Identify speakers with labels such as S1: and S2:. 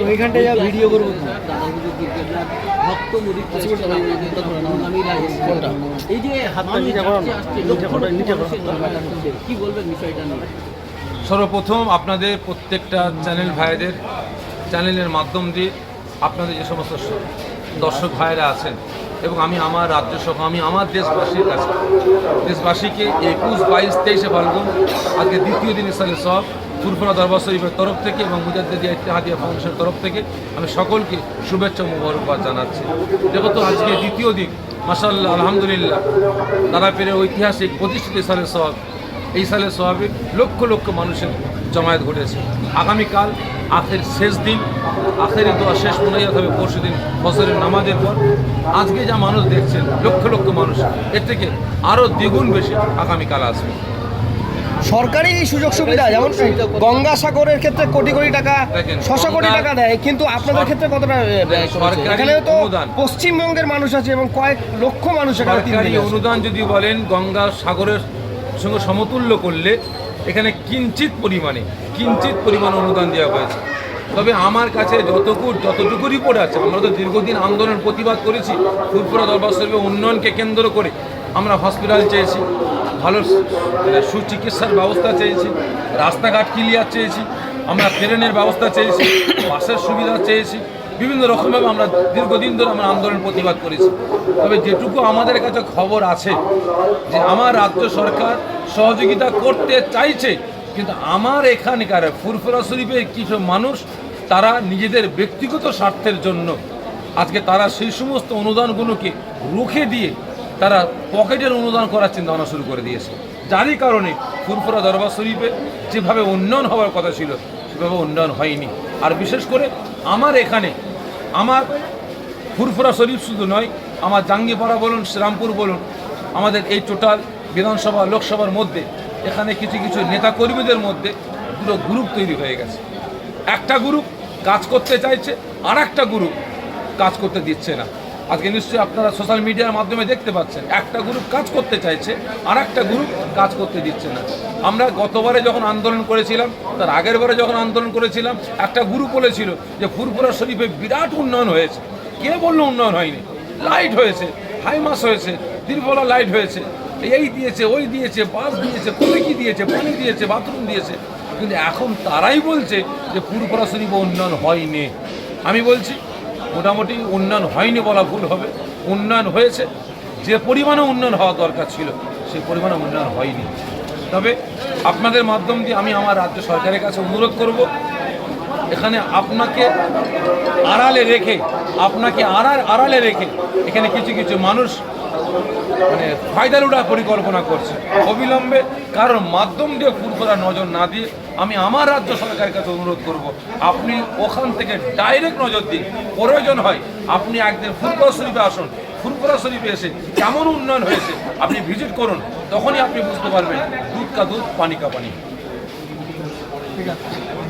S1: ওইখানটায় যা ভিডিও করব
S2: এই যে। কি বলবেন বিষয়টা নিয়ে?
S3: সর্বপ্রথম আপনাদের প্রত্যেকটা চ্যানেল ভাইদের চ্যানেলের মাধ্যম দিয়ে আপনাদের যে সমস্ত দর্শক ভাইরা আছেন এবং আমি আমার রাজ্য সহ আমি আমার দেশবাসীর কাছে দেশবাসীকে একুশ বাইশ তেইশে ফাল্গুন আজকে দ্বিতীয় দিন সালে সব। ফুরফুরা দরবার শরীফের তরফ থেকে এবং মুজাদ্দিদিয়া ইত্তেহাদিয়া ফাউন্ডেশনের তরফ থেকে আমি সকলকে শুভেচ্ছা মোবারকবাদ জানাচ্ছি। যেহেতু আজকে দ্বিতীয় দিন। মাসাল্লাহ আলহামদুলিল্লাহ। তারাপীরের ঐতিহাসিক প্রতিষ্ঠিত সালের সব এই সালে স্বাভাবিক লক্ষ লক্ষ মানুষের জমায়েত ঘটেছে। আগামীকাল আখের শেষ দিন। আখের দোয়া শেষ মোনাজাত হবে পরশু দিন বছরের নামাজের পর। আজকে যা মানুষ দেখছেন, লক্ষ লক্ষ মানুষ। এর থেকে আরও দ্বিগুণ বেশি আগামীকাল আসবে।
S1: সরকারি এই সুযোগ সুবিধা যেমন গঙ্গাসাগরের ক্ষেত্রে কোটি কোটি টাকা ছশো কোটি টাকা দেয় কিন্তু আপনাদের ক্ষেত্রে কতটা এখানে তো। পশ্চিমবঙ্গের মানুষ আছে এবং কয়েক লক্ষ মানুষ এখানে।
S3: অনুদান যদি বলেন গঙ্গা সাগরের সঙ্গে সমতুল্য করলে এখানে কিঞ্চিত পরিমাণে কিঞ্চিত পরিমাণ অনুদান দেওয়া হয়েছে তবে আমার কাছে যতটুকু যতটুকু রিপোর্ট আছে আমরা তো দীর্ঘদিন আন্দোলন প্রতিবাদ করেছি ফুরফুরা দরবার শরীফের উন্নয়নকে কেন্দ্র করে আমরা হসপিটাল চেয়েছি ভালো মানে সুচিকিৎসার ব্যবস্থা চেয়েছি, রাস্তাঘাট ক্লিয়ার চেয়েছি, আমরা ট্রেনের ব্যবস্থা চেয়েছি, বাসের সুবিধা চেয়েছি, বিভিন্ন রকমভাবে আমরা দীর্ঘদিন ধরে আমরা আন্দোলন প্রতিবাদ করেছি। তবে যেটুকু আমাদের কাছে খবর আছে যে আমার রাজ্য সরকার সহযোগিতা করতে চাইছে, কিন্তু আমার এখানকার ফুরফুরা শরীফের কিছু মানুষ, তারা নিজেদের ব্যক্তিগত স্বার্থের জন্য আজকে তারা সেই সমস্ত অনুদানগুলোকে রুখে দিয়ে তারা পকেটের অনুদান করার চিন্তা ভাবনা শুরু করে দিয়েছে। যারই কারণে ফুরফুরা দরবার শরীফে যেভাবে উন্নয়ন হওয়ার কথা ছিল, সেভাবে উন্নয়ন হয়নি। আর বিশেষ করে আমার এখানে, আমার ফুরফুরা শরীফ শুধু নয়, আমার জাঙ্গিপাড়া বলুন, শ্রীরামপুর বলুন, আমাদের এই টোটাল বিধানসভা, লোকসভার মধ্যে এখানে কিছু কিছু নেতাকর্মীদের মধ্যে দুটো গ্রুপ তৈরি হয়ে গেছে। একটা গ্রুপ কাজ করতে চাইছে আর একটা গ্রুপ কাজ করতে দিচ্ছে না। আজকে নিশ্চয়ই আপনারা সোশ্যাল মিডিয়ার মাধ্যমে দেখতে পাচ্ছেন। একটা গ্রুপ কাজ করতে চাইছে আর একটা গ্রুপ কাজ করতে দিচ্ছে না। আমরা গতবারে যখন আন্দোলন করেছিলাম, তার আগের বারে যখন আন্দোলন করেছিলাম, একটা গ্রুপ বলেছিল যে ফুরফুরা শরীফে বিরাট উন্নয়ন হয়েছে। কে বলল উন্নয়ন হয়নি? লাইট হয়েছে হাইমাস হয়েছে তিরফলা লাইট হয়েছে। এই দিয়েছে, ওই দিয়েছে বাস দিয়েছে কোনে কি দিয়েছে, পানি দিয়েছে বাথরুম দিয়েছে। কিন্তু এখন তারাই বলছে যে ফুরফুরা শরীফে উন্নয়ন হয়নি। আমি বলছি মোটামুটি উন্নয়ন হয়নি বলা ভুল হবে। উন্নয়ন হয়েছে। যে পরিমাণে উন্নয়ন হওয়া দরকার ছিল, সেই পরিমাণে উন্নয়ন হয়নি। তবে আপনাদের মাধ্যম দিয়ে আমি আমার রাজ্য সরকারের কাছে অনুরোধ করব, এখানে আপনাকে আড়ালে রেখে, আপনাকে আড়াল আড়ালে রেখে এখানে কিছু কিছু মানুষ মানে ফায়দা লুটার পরিকল্পনা করছে। অবিলম্বে কারোর মাধ্যম দিয়ে ফুরফুরা নজর না দিয়ে আমি আমার রাজ্য সরকারের কাছে অনুরোধ করব, আপনি ওখান থেকে ডাইরেক্ট নজর দিন। প্রয়োজন হয় আপনি একদিন ফুরফুরা শরীফে আসুন। ফুরফুরা শরীফে এসে কেমন উন্নয়ন হয়েছে আপনি ভিজিট করুন, তখনই আপনি বুঝতে পারবেন দুধ কা দুধ, পানি কা পানি।
S1: ঠিক আছে।